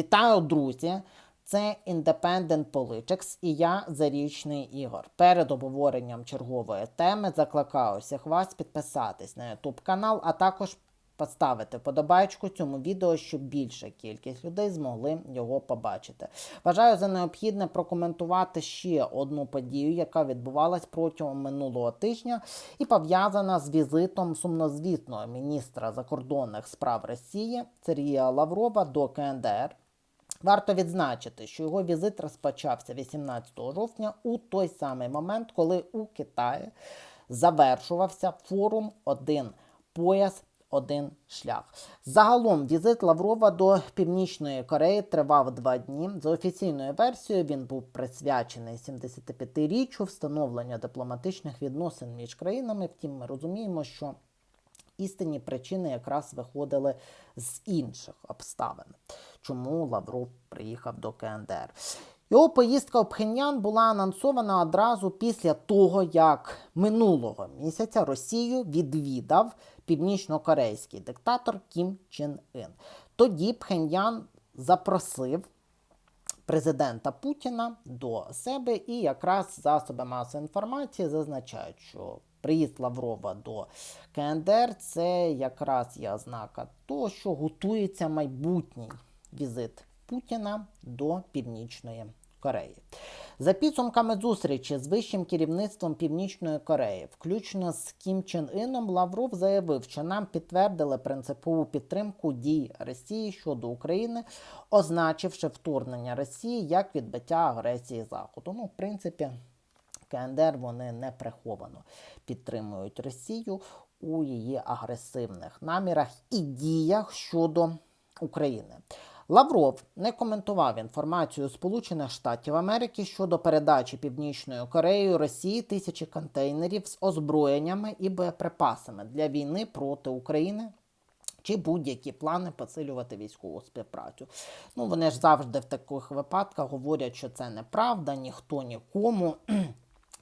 Вітаю, друзі! Це Independent Politics і я Зарічний Ігор. Перед обговоренням чергової теми закликаю всіх вас підписатись на YouTube канал, а також поставити подобайку цьому відео, щоб більша кількість людей змогли його побачити. Вважаю за необхідне прокоментувати ще одну подію, яка відбувалась протягом минулого тижня і пов'язана з візитом сумнозвісного міністра закордонних справ Росії Сергія Лаврова до КНДР. Варто відзначити, що його візит розпочався 18 жовтня у той самий момент, коли у Китаї завершувався форум Один пояс. Один шлях. Загалом візит Лаврова до Північної Кореї тривав два дні. За офіційною версією він був присвячений 75-річчю встановлення дипломатичних відносин між країнами. Втім, ми розуміємо, що істинні причини якраз виходили з інших обставин, чому Лавров приїхав до КНДР. Його поїздка в Пхеньян була анонсована одразу після того, як минулого місяця Росію відвідав північно-корейський диктатор Кім Чен Ін. Тоді Пхеньян запросив президента Путіна до себе, і якраз засоби масової інформації зазначають, що приїзд Лаврова до КНДР це якраз є ознака того, що готується майбутній візит Путіна до Північної Кореї. За підсумками зустрічі з вищим керівництвом Північної Кореї, включно з Кім Чен Іном, Лавров заявив, що нам підтвердили принципову підтримку дій Росії щодо України, означивши вторгнення Росії як відбиття агресії Заходу. Ну, в принципі, КНДР вони не приховано підтримують Росію у її агресивних намірах і діях щодо України. Лавров не коментував інформацію Сполучених Штатів Америки щодо передачі Північною Кореєю Росії тисячі контейнерів з озброєннями і боєприпасами для війни проти України. Чи будь-які плани посилювати військову співпрацю. Ну, вони ж завжди в таких випадках говорять, що це неправда, ніхто нікому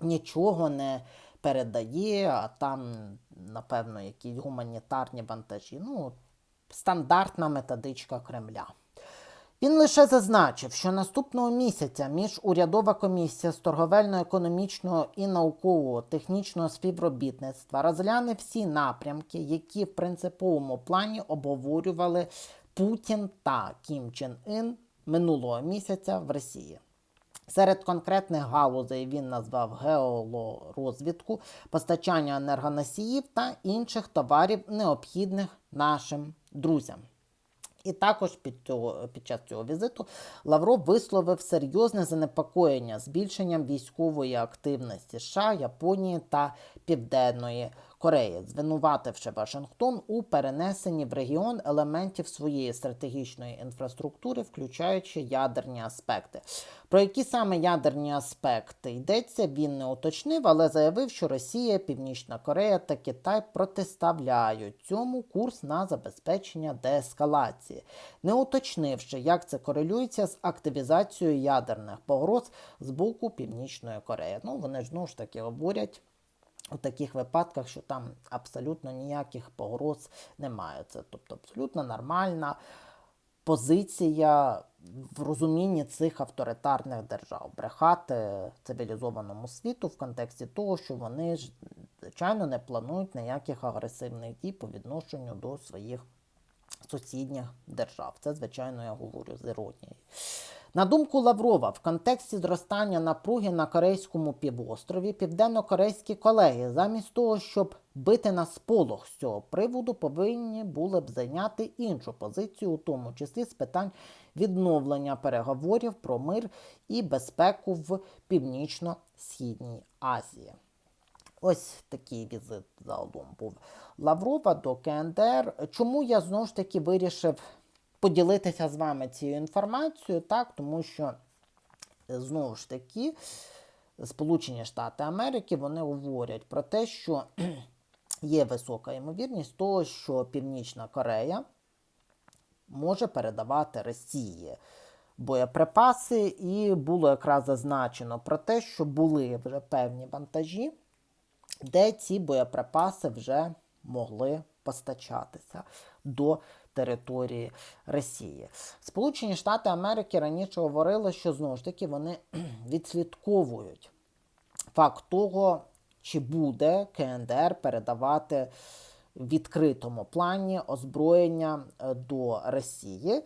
нічого не передає, а там, напевно, якісь гуманітарні вантажі. Ну, стандартна методичка Кремля. Він лише зазначив, що наступного місяця міжурядова комісія з торговельно-економічного і наукового технічного співробітництва розгляне всі напрямки, які в принциповому плані обговорювали Путін та Кім Чен Ін минулого місяця в Росії. Серед конкретних галузей він назвав геолорозвідку, постачання енергоносіїв та інших товарів, необхідних нашим друзям. І також під, цього, під час цього візиту Лавров висловив серйозне занепокоєння збільшенням військової активності США, Японії та Південної Кореї, звинувативши Вашингтон у перенесенні в регіон елементів своєї стратегічної інфраструктури, включаючи ядерні аспекти. Про які саме ядерні аспекти йдеться, він не уточнив, але заявив, що Росія, Північна Корея та Китай протиставляють цьому курс на забезпечення деескалації, не уточнивши, як це корелюється з активізацією ядерних погроз з боку Північної Кореї. Ну вони ж знову ж таки говорять. У таких випадках, що там абсолютно ніяких погроз немає. Це тобто абсолютно нормальна позиція в розумінні цих авторитарних держав, брехати цивілізованому світу в контексті того, що вони ж, звичайно, не планують ніяких агресивних дій по відношенню до своїх сусідніх держав. Це, звичайно, я говорю з іронією. На думку Лаврова, в контексті зростання напруги на Корейському півострові південно-корейські колеги, замість того, щоб бити на сполох з цього приводу, повинні були б зайняти іншу позицію, у тому числі з питань відновлення переговорів про мир і безпеку в Північно-Східній Азії. Ось такий візит загалом був Лаврова до КНДР. Чому я знову ж таки вирішив поділитися з вами цією інформацією, так, тому що, знову ж таки, Сполучені Штати Америки вони говорять про те, що є висока ймовірність того, що Північна Корея може передавати Росії боєприпаси, і було якраз зазначено про те, що були вже певні вантажі, де ці боєприпаси вже могли постачатися до території Росії. Сполучені Штати Америки раніше говорили, що знову ж таки вони відслідковують факт того, чи буде КНДР передавати відкритому плані озброєння е, до Росії.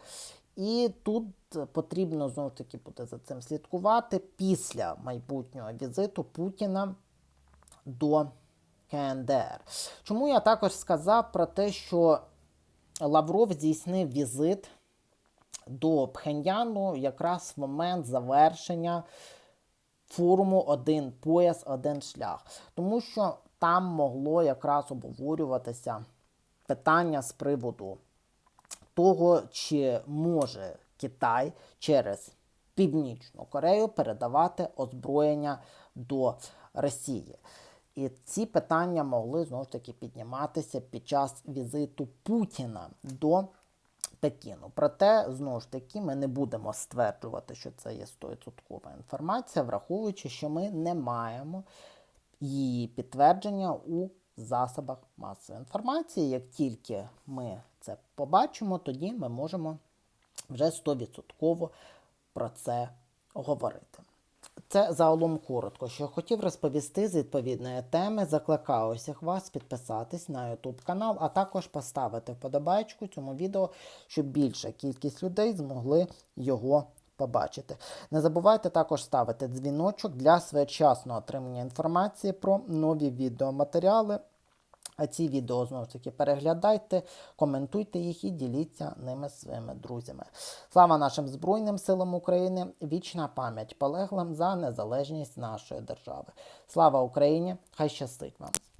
І тут потрібно знову ж таки буде за цим слідкувати після майбутнього візиту Путіна до КНДР. Чому я також сказав про те, що Лавров здійснив візит до Пхеньяну якраз в момент завершення форуму Один пояс, один шлях. Тому що там могло якраз обговорюватися питання з приводу того, чи може Китай через Північну Корею передавати озброєння до Росії. І ці питання могли знову ж таки підніматися під час візиту Путіна до Пекіну. Проте, знову ж таки, ми не будемо стверджувати, що це є 100% інформація, враховуючи, що ми не маємо її підтвердження у засобах масової інформації. Як тільки ми це побачимо, тоді ми можемо вже 100% про це говорити. Це загалом коротко, що хотів розповісти з відповідної теми. Закликаю усіх вас підписатись на YouTube канал, а також поставити вподобайку цьому відео, щоб більша кількість людей змогли його побачити. Не забувайте також ставити дзвіночок для своєчасного отримання інформації про нові відеоматеріали. Ці відео знову ж таки переглядайте, коментуйте їх і діліться ними своїми друзями. Слава нашим Збройним силам України! Вічна пам'ять полеглим за незалежність нашої держави. Слава Україні! Хай щастить вам!